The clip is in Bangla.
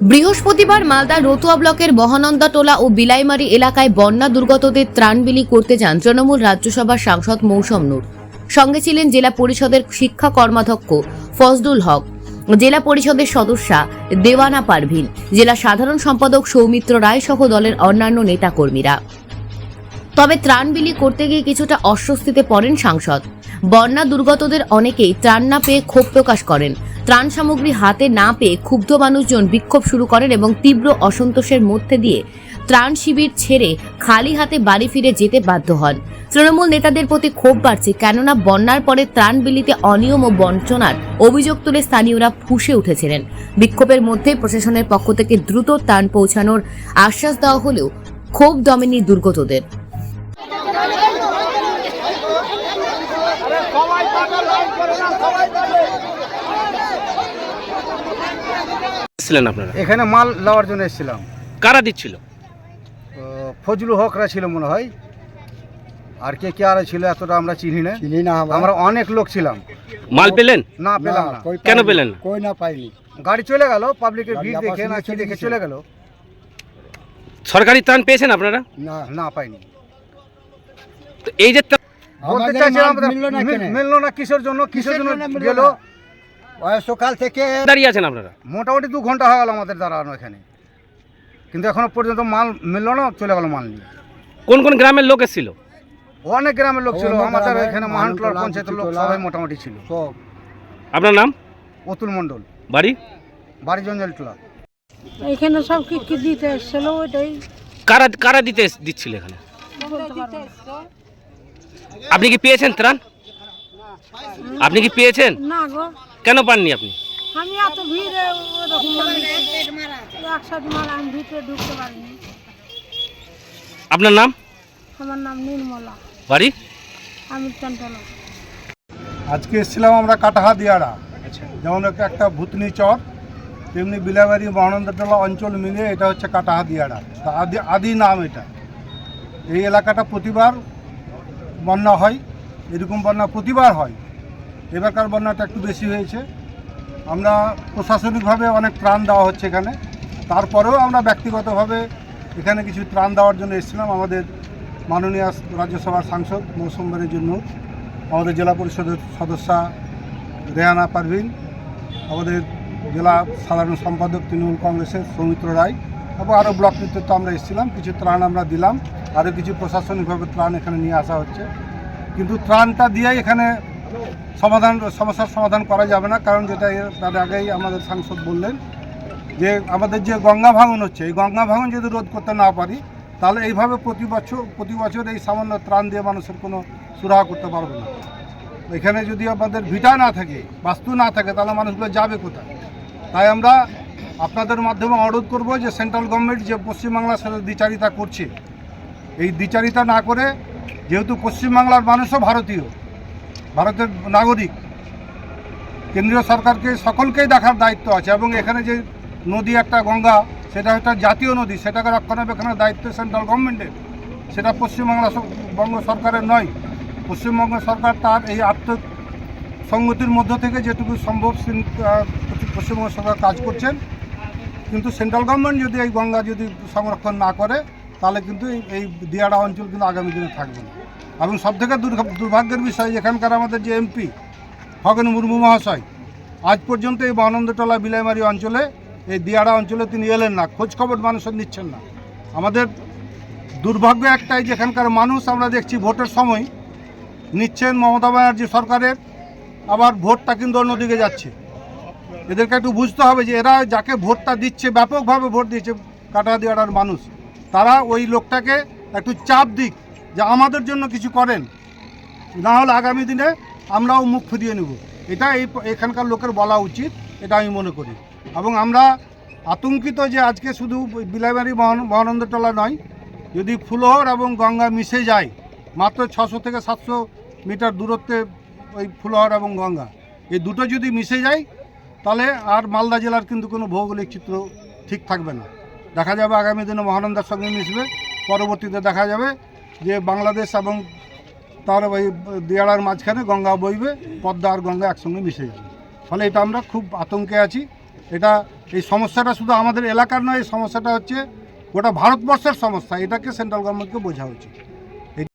বৃহস্পতিবার মালদা রতুয়া ব্লকের মহানন্দা টোলা ও বিলাইমারি এলাকায় বন্যা দুর্গতদের ত্রাণ বিলি করতে যান তৃণমূল রাজ্যসভার সাংসদ মৌসম নূর। সঙ্গে ছিলেন জেলা পরিষদের শিক্ষা কর্মাধ্যক্ষ ফজলুল হক, জেলা পরিষদের সদস্যা দেওয়ানা পারভিন, জেলা সাধারণ সম্পাদক সৌমিত্র রায় সহ দলের অন্যান্য নেতাকর্মীরা। তবে ত্রাণ বিলি করতে গিয়ে কিছুটা অস্বস্তিতে পড়েন সাংসদ। বন্যা দুর্গতদের অনেকেই ত্রাণ না পেয়ে ক্ষোভ প্রকাশ করেন। ত্রাণ সামগ্রী হাতে না পেয়ে ক্ষুব্ধ মানুষজন বিক্ষোভ শুরু করেন এবং তীব্র অসন্তোষের মধ্যে দিয়ে ত্রাণ শিবির ছেড়ে খালি হাতে বাড়ি ফিরে যেতে বাধ্য হন। তৃণমূল নেতাদের প্রতি ক্ষোভ বাড়ছে, কেননা বন্যার পরে ত্রাণ বিলিতে অনিয়ম ও বঞ্চনার অভিযোগ তুলে স্থানীয়রা ফুঁসে উঠেছিলেন। বিক্ষোভের মধ্যে প্রশাসনের পক্ষ থেকে দ্রুত ত্রাণ পৌঁছানোর আশ্বাস দেওয়া হলেও ক্ষোভ দমেনি দুর্গতদের। ছিলেন আপনারা? এখানে মাল নেওয়ার জন্য এসেছিলাম। কারা দিচ্ছিল? ফজলু হকরা ছিল মনে হয়। আর কে কে আর ছিল এতটা আমরা চিনি না। চিনি না আমরা। অনেক লোক ছিলাম। মাল পেলেন? না পেলাম না কেন পেলেন না? কই না পাইনি? গাড়ি চলে গেল পাবলিকের ভিড় দেখে না কি দেখে চলে গেল। সরকারি ত্রাণ পেয়েছেন আপনারা? না। না পাইনি। তো এই যে বলতে চাইছিলাম মিললো না কিসের জন্য? কিসের জন্য গেল? সকাল থেকে দাঁড়িয়ে আছেন আপনারা? মোটামুটি দু ঘণ্টা হয়ে গেল আমাদের দাঁড়ানো এখানে। কিন্তু এখনও পর্যন্ত মাল মিললো না চলে গেল মাল নিয়ে। কোন কোন গ্রামের লোক এসেছিল? অনেক গ্রামের লোক ছিল আমাদের এখানে মাহানটোলার মাহানটোলা, পঞ্চায়েতের লোক সবাই মোটামুটি ছিল। সব। আপনার নাম? অতুল মণ্ডল। বাড়ি? বাড়ি জঞ্জালটোলা এখানে সব কি কি দিতে এসছিল ওইটাই। কারা কারা দিতে দিচ্ছিল এখানে। আপনি কি পেয়েছেন ত্রাণ? আপনি কি পেয়েছেন? না গো। কেন পাননি আপনি? আমি এত ভিড়ে ওরকম একসাথে মারা আমি ভিতরে ঢুকতে পারিনি। আপনার নাম? আমার নাম নির্মলা। বাড়ি? আমি আজকে এসেছিলাম আমরা কাটাহা দিয়াড়া। যেমন একটা- ভূতনি চর তেমনি বিলাবাড়ি মহানন্দটোলা অঞ্চল মিলে এটা হচ্ছে কাটাহা দিয়াড়া। তা আদি আদি নাম এটা। এই এলাকাটা প্রতিবার বন্যা হয় এরকম বন্যা প্রতিবার হয়। এবারকার বন্যাটা একটু বেশি হয়েছে। আমরা প্রশাসনিকভাবে অনেক ত্রাণ দেওয়া হচ্ছে এখানে। তারপরেও আমরা ব্যক্তিগতভাবে এখানে কিছু ত্রাণ দেওয়ার জন্য এসেছিলাম আমাদের মাননীয় রাজ্যসভার সাংসদ মৌসুমবারের জন্য। আমাদের জেলা পরিষদের সদস্যা রেহানা পারভিন, আমাদের জেলা সাধারণ সম্পাদক তৃণমূল কংগ্রেসের সৌমিত্র রায় এবং আরও ব্লক নেতৃত্ব আমরা এসেছিলাম। কিছু ত্রাণ আমরা দিলাম। আরও কিছু প্রশাসনিকভাবে ত্রাণ এখানে নিয়ে আসা হচ্ছে। কিন্তু ত্রাণটা দিয়েই এখানে সমাধান, সমস্যার সমাধান করা যাবে না, কারণ যেটা তার আগেই আমাদের সাংসদ বললেন যে আমাদের যে গঙ্গা ভাঙন হচ্ছে, এই গঙ্গা ভাঙন যদি রোধ করতে না পারি, তাহলে এইভাবে প্রতি বছর প্রতি বছর এই সামান্য ত্রাণ দিয়ে মানুষের কোনো সুরাহা করতে পারবে না। এখানে যদি আমাদের ভিটা না থাকে, বাস্তু না থাকে, তাহলে মানুষগুলো যাবে কোথায়? তাই আমরা আপনাদের মাধ্যমে অনুরোধ করব যে সেন্ট্রাল গভর্নমেন্ট যে পশ্চিমবাংলার সাথে দ্বিচারিতা করছে, এই দ্বিচারিতা না করে, যেহেতু পশ্চিমবাংলার মানুষও ভারতীয় ভারতের নাগরিক। কেন্দ্রীয় সরকারকে সকলকেই দেখার দায়িত্ব আছে এবং এখানে যে নদী একটা গঙ্গা, সেটা একটা জাতীয় নদী, সেটাকে রক্ষণাবেক্ষণের দায়িত্ব সেন্ট্রাল গভর্নমেন্টের। সেটা পশ্চিমবাংলা বঙ্গ সরকারের নয়। পশ্চিমবঙ্গ সরকার তার এই আত্ম সংগতির মধ্য থেকে যেটুকু সম্ভব পশ্চিমবঙ্গ সরকার কাজ করছেন। কিন্তু সেন্ট্রাল গভর্নমেন্ট যদি এই গঙ্গা যদি সংরক্ষণ না করে, তাহলে কিন্তু এই দিয়াড়া অঞ্চল কিন্তু আগামী দিনে থাকবে না। এবং সবথেকে দুর্ঘ- দুর্ভাগ্যের বিষয়, এখানকার আমাদের যে এমপি, খগেন মুর্মু মহাশয়, আজ পর্যন্ত এই মহানন্দটোলা বিলাইমারি অঞ্চলে, এই দিয়াড়া অঞ্চলে তিনি এলেন না, খোঁজখবর মানুষের নিচ্ছেন না। আমাদের দুর্ভাগ্য একটাই যেখানকার মানুষ, আমরা দেখছি ভোটের সময় নিচ্ছেন মমতা ব্যানার্জি সরকারের, আবার ভোটটা কিন্তু অন্যদিকে যাচ্ছে। এদেরকে একটু বুঝতে হবে যে এরা যাকে ভোটটা দিচ্ছে, ব্যাপকভাবে ভোট দিয়েছে কাটাদিয়াড়ার মানুষ, তারা ওই লোকটাকে একটু চাপ দিক যে আমাদের জন্য কিছু করেন, না হলে আগামী দিনে আমরাও মুখ ফিরিয়ে নেব। এটা এই এখানকার লোকের বলা উচিত, এটা আমি মনে করি। এবং আমরা আতঙ্কিত যে আজকে শুধু বিলাইবাড়ি মহান মহানন্দটোলা নয়, যদি ফুলহর এবং গঙ্গা মিশে যায়, মাত্র ছশো থেকে সাতশো মিটার দূরত্বে ওই ফুলহর এবং গঙ্গা, এই দুটো যদি মিশে যায়, তাহলে আর মালদা জেলার কিন্তু কোনো ভৌগোলিক চিত্র ঠিক থাকবে না। দেখা যাবে আগামী দিনে মহানন্দার সঙ্গে মিশবে, পরবর্তীতে দেখা যাবে যে বাংলাদেশ এবং তার ওই দিয়াড়ার মাঝখানে গঙ্গা বইবে, পদ্মা আর গঙ্গা একসঙ্গে মিশে যাবে। ফলে এটা আমরা খুব আতঙ্কে আছি। এটা, এই সমস্যাটা শুধু আমাদের এলাকার নয়, এই সমস্যাটা হচ্ছে গোটা ভারতবর্ষের সমস্যা। এটাকে সেন্ট্রাল গভর্নমেন্টকে বোঝা উচিত।